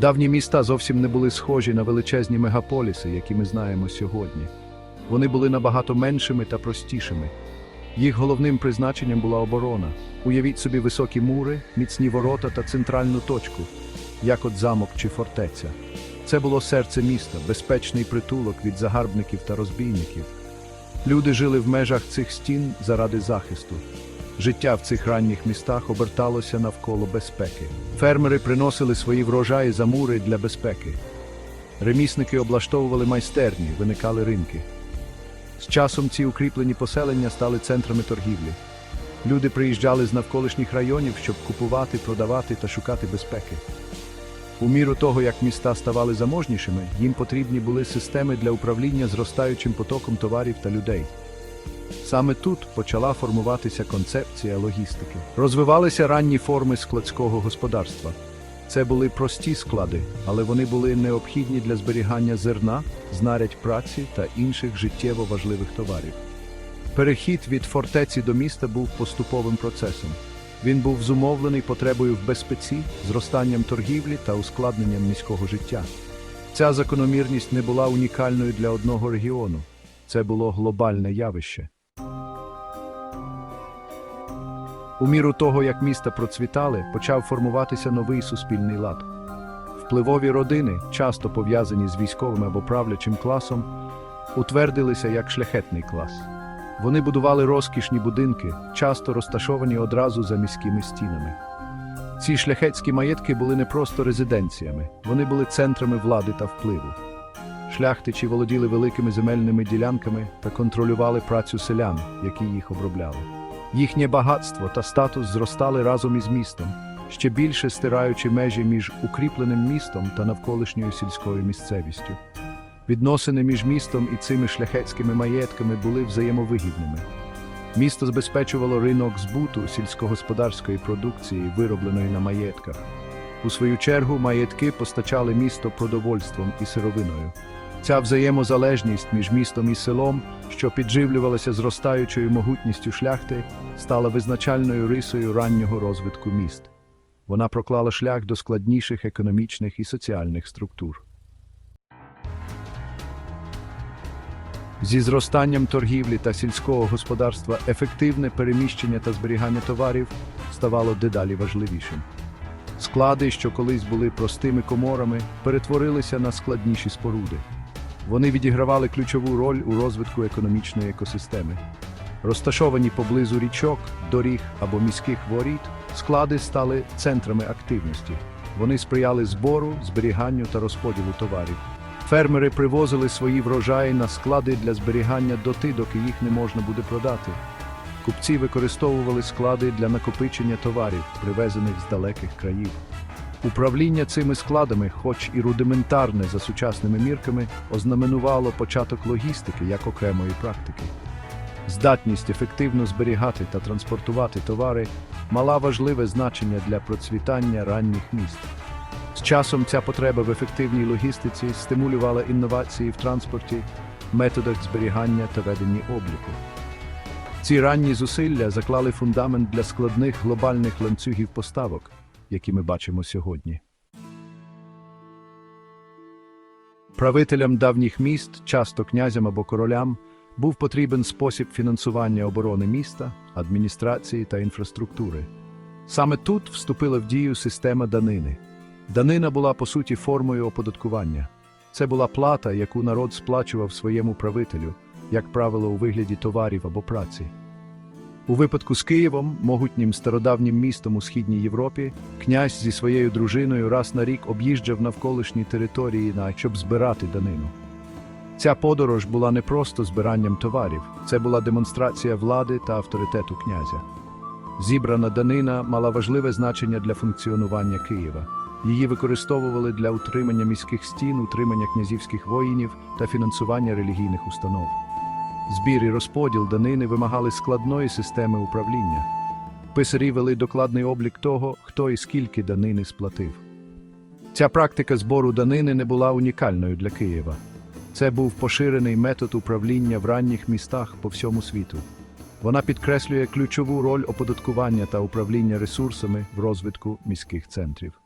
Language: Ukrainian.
Давні міста зовсім не були схожі на величезні мегаполіси, які ми знаємо сьогодні. Вони були набагато меншими та простішими. Їх головним призначенням була оборона. Уявіть собі високі мури, міцні ворота та центральну точку, як от замок чи фортеця. Це було серце міста, безпечний притулок від загарбників та розбійників. Люди жили в межах цих стін заради захисту. Життя в цих ранніх містах оберталося навколо безпеки. Фермери приносили свої врожаї за мури для безпеки. Ремісники облаштовували майстерні, виникали ринки. З часом ці укріплені поселення стали центрами торгівлі. Люди приїжджали з навколишніх районів, щоб купувати, продавати та шукати безпеки. У міру того, як міста ставали заможнішими, їм потрібні були системи для управління зростаючим потоком товарів та людей. Саме тут почала формуватися концепція логістики. Розвивалися ранні форми складського господарства. Це були прості склади, але вони були необхідні для зберігання зерна, знарядь праці та інших життєво важливих товарів. Перехід від фортеці до міста був поступовим процесом. Він був зумовлений потребою в безпеці, зростанням торгівлі та ускладненням міського життя. Ця закономірність не була унікальною для одного регіону. Це було глобальне явище. У міру того, як міста процвітали, почав формуватися новий суспільний лад. Впливові родини, часто пов'язані з військовим або правлячим класом, утвердилися як шляхетний клас. Вони будували розкішні будинки, часто розташовані одразу за міськими стінами. Ці шляхетські маєтки були не просто резиденціями, вони були центрами влади та впливу. Шляхтичі володіли великими земельними ділянками та контролювали працю селян, які їх обробляли. Їхнє багатство та статус зростали разом із містом, ще більше стираючи межі між укріпленим містом та навколишньою сільською місцевістю. Відносини між містом і цими шляхетськими маєтками були взаємовигідними. Місто забезпечувало ринок збуту сільськогосподарської продукції, виробленої на маєтках. У свою чергу маєтки постачали місто продовольством і сировиною. Ця взаємозалежність між містом і селом, що підживлювалася зростаючою могутністю шляхти, стала визначальною рисою раннього розвитку міст. Вона проклала шлях до складніших економічних і соціальних структур. Зі зростанням торгівлі та сільського господарства ефективне переміщення та зберігання товарів ставало дедалі важливішим. Склади, що колись були простими коморами, перетворилися на складніші споруди. Вони відігравали ключову роль у розвитку економічної екосистеми. Розташовані поблизу річок, доріг або міських воріт, склади стали центрами активності. Вони сприяли збору, зберіганню та розподілу товарів. Фермери привозили свої врожаї на склади для зберігання доти, доки їх не можна буде продати. Купці використовували склади для накопичення товарів, привезених з далеких країв. Управління цими складами, хоч і рудиментарне за сучасними мірками, ознаменувало початок логістики як окремої практики. Здатність ефективно зберігати та транспортувати товари мала важливе значення для процвітання ранніх міст. З часом ця потреба в ефективній логістиці стимулювала інновації в транспорті, методах зберігання та веденні обліку. Ці ранні зусилля заклали фундамент для складних глобальних ланцюгів поставок, які ми бачимо сьогодні. Правителям давніх міст, часто князям або королям, був потрібен спосіб фінансування оборони міста, адміністрації та інфраструктури. Саме тут вступила в дію система данини. Данина була по суті формою оподаткування. Це була плата, яку народ сплачував своєму правителю, як правило, у вигляді товарів або праці. У випадку з Києвом, могутнім стародавнім містом у східній Європі, князь зі своєю дружиною раз на рік об'їжджав навколишні території, щоб збирати данину. Ця подорож була не просто збиранням товарів, це була демонстрація влади та авторитету князя. Зібрана данина мала важливе значення для функціонування Києва. Її використовували для утримання міських стін, утримання князівських воїнів та фінансування релігійних установ. Збір і розподіл данини вимагали складної системи управління. Писарі вели докладний облік того, хто і скільки данини сплатив. Ця практика збору данини не була унікальною для Києва. Це був поширений метод управління в ранніх містах по всьому світу. Вона підкреслює ключову роль оподаткування та управління ресурсами в розвитку міських центрів.